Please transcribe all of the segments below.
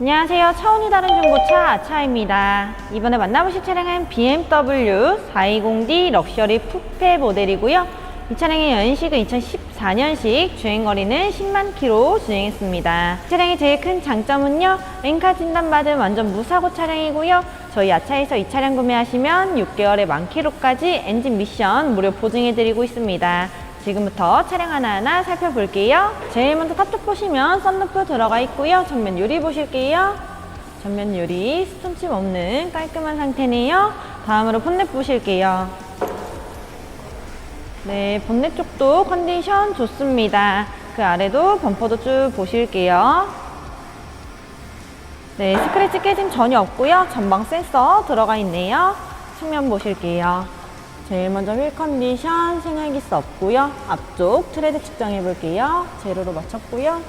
안녕하세요. 차원이 다른 중고차 아차입니다. 이번에 만나보실 차량은 BMW 420D 럭셔리 쿠페 모델이고요. 이 차량의 연식은 2014년식, 주행거리는 10만 킬로 주행했습니다. 이 차량의 제일 큰 장점은요, 렌카 진단받은 완전 무사고 차량이고요. 저희 아차에서 이 차량 구매하시면 6개월에 만 킬로까지 엔진 미션 무료 보증해드리고 있습니다. 지금부터 차량 하나하나 살펴볼게요. 제일 먼저 탑쪽 보시면 썬루프 들어가 있고요. 전면 유리 보실게요. 전면 유리 스톤칩 없는 깔끔한 상태네요. 다음으로 본넷 보실게요. 네, 본넷 쪽도 컨디션 좋습니다. 그 아래도 범퍼도 쭉 보실게요. 네, 스크래치 깨짐 전혀 없고요. 전방 센서 들어가 있네요. 측면 보실게요. 제일 먼저 휠 컨디션 생활기스 없고요. 앞쪽 트레드 측정해 볼게요. 제로로 맞췄고요.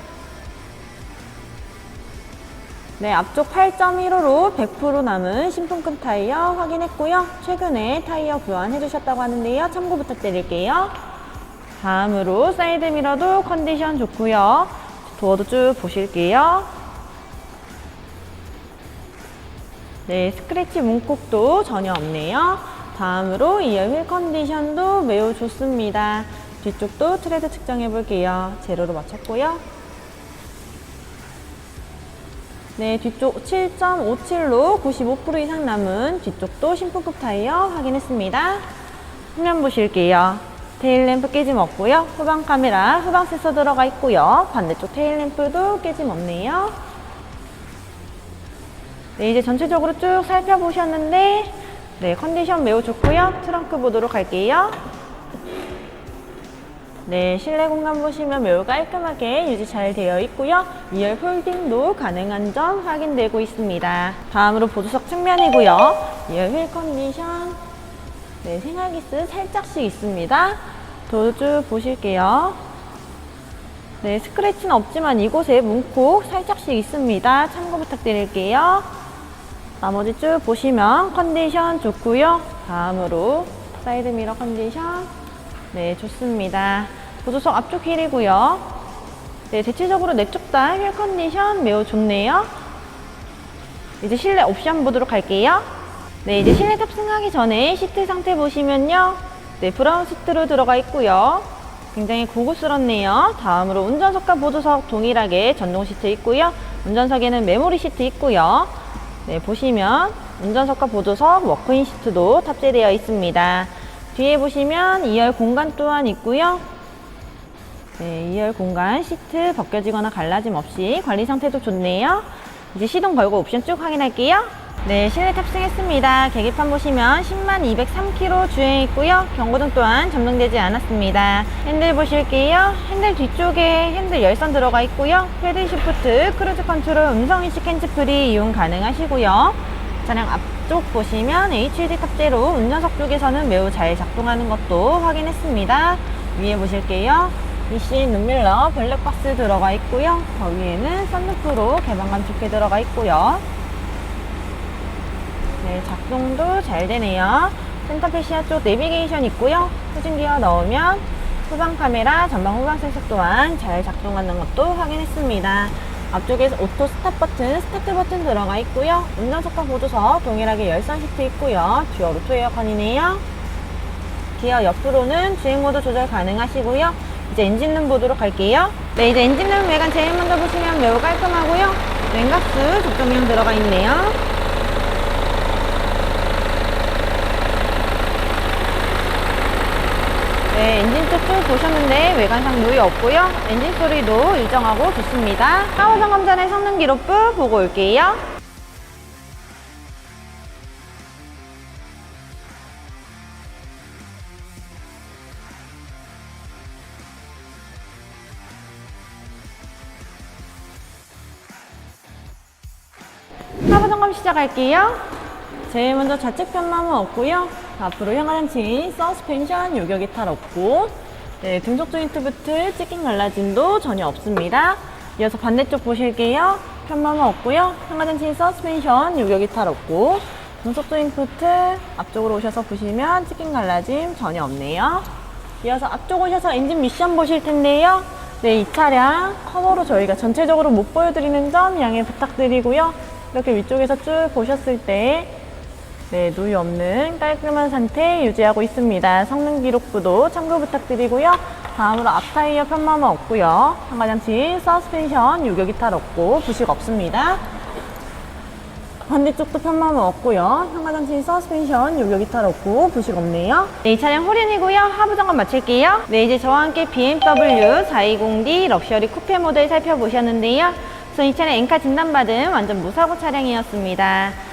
네, 앞쪽 8.15로 100% 남은 신품급 타이어 확인했고요. 최근에 타이어 교환해 주셨다고 하는데요. 참고 부탁드릴게요. 다음으로 사이드 미러도 컨디션 좋고요. 도어도 쭉 보실게요. 네, 스크래치 문콕도 전혀 없네요. 다음으로 이어 휠 컨디션도 매우 좋습니다. 뒤쪽도 트레드 측정해 볼게요. 제로로 맞췄고요. 네, 뒤쪽 7.57로 95% 이상 남은 뒤쪽도 신품급 타이어 확인했습니다. 후면 보실게요. 테일램프 깨짐 없고요. 후방 카메라, 후방 센서 들어가 있고요. 반대쪽 테일램프도 깨짐 없네요. 네, 이제 전체적으로 쭉 살펴보셨는데 네, 컨디션 매우 좋고요. 트렁크 보도록 할게요. 네, 실내 공간 보시면 매우 깔끔하게 유지 잘 되어 있고요. 2열 폴딩도 가능한 점 확인되고 있습니다. 다음으로 보조석 측면이고요. 2열 휠 컨디션 네, 생활기스 살짝씩 있습니다. 도쭉 보실게요. 네, 스크래치는 없지만 이곳에 문콕 살짝씩 있습니다. 참고 부탁드릴게요. 나머지 쭉 보시면 컨디션 좋고요. 다음으로 사이드 미러 컨디션 네 좋습니다. 보조석 앞쪽 휠이고요. 네 대체적으로 내쪽 다휠 컨디션 매우 좋네요. 이제 실내 옵션 보도록 할게요. 네 이제 실내 탑승하기 전에 시트 상태 보시면요. 네 브라운 시트로 들어가 있고요. 굉장히 고급스럽네요. 다음으로 운전석과 보조석 동일하게 전동 시트 있고요. 운전석에는 메모리 시트 있고요. 네, 보시면 운전석과 보조석, 워크인 시트도 탑재되어 있습니다. 뒤에 보시면 2열 공간 또한 있고요. 네, 2열 공간 시트 벗겨지거나 갈라짐 없이 관리 상태도 좋네요. 이제 시동 걸고 옵션 쭉 확인할게요. 네, 실내 탑승했습니다. 계기판 보시면 10만 203km 주행했고요. 경고등 또한 점등되지 않았습니다. 핸들 보실게요. 핸들 뒤쪽에 핸들 열선 들어가 있고요. 패드 시프트, 크루즈 컨트롤, 음성인식 핸즈프리 이용 가능하시고요. 차량 앞쪽 보시면 HD 탑재로 운전석 쪽에서는 매우 잘 작동하는 것도 확인했습니다. 위에 보실게요. 미신 눈밀러 블랙박스 들어가 있고요. 더 위에는 썬루프로 개방감 좋게 들어가 있고요. 네, 작동도 잘 되네요. 센터페시아 쪽 내비게이션 있고요. 후진기어 넣으면 후방 카메라, 전방 후방 센서 또한 잘 작동하는 것도 확인했습니다. 앞쪽에서 오토 스탑 버튼, 스타트 버튼 들어가 있고요. 운전석과 보조석 동일하게 열선 시트 있고요. 듀얼 오토 에어컨이네요. 기어 옆으로는 주행 모드 조절 가능하시고요. 이제 엔진룸 보도록 할게요. 네, 이제 엔진룸 외관 제일 먼저 보시면 매우 깔끔하고요. 냉각수 적정량 들어가 있네요. 네, 엔진 쪽 쭉 보셨는데 외관상 노이 없고요. 엔진 소리도 일정하고 좋습니다. 샤워 점검 전에 성능 기록부 보고 올게요. 하부 점검 시작할게요. 제일 먼저 좌측 편마모 없고요. 앞으로 향하는 진, 서스펜션, 요격 이 탈 없고 네, 등속 조인트 부트, 찢긴 갈라짐도 전혀 없습니다. 이어서 반대쪽 보실게요. 편마모 없고요. 진, 서스펜션, 요격 이 탈 없고 등속 조인트 부트 앞쪽으로 오셔서 보시면 찢긴 갈라짐 전혀 없네요. 이어서 앞쪽 오셔서 엔진 미션 보실 텐데요. 네, 이 차량 커버로 저희가 전체적으로 못 보여드리는 점 양해 부탁드리고요. 이렇게 위쪽에서 쭉 보셨을 때 네, 누이 없는 깔끔한 상태 유지하고 있습니다. 성능 기록부도 참고 부탁드리고요. 다음으로 앞타이어 편마모 없고요. 상가장치 서스펜션 유격 이탈 없고 부식 없습니다. 반대쪽도 편마모 없고요. 상가장치 서스펜션 유격 이탈 없고 부식 없네요. 네, 이 차량 홀인이고요. 하부 점검 마칠게요. 네, 이제 저와 함께 BMW 420D 럭셔리 쿠페 모델 살펴보셨는데요. 우선 이 차량 엔카 진단받은 완전 무사고 차량이었습니다.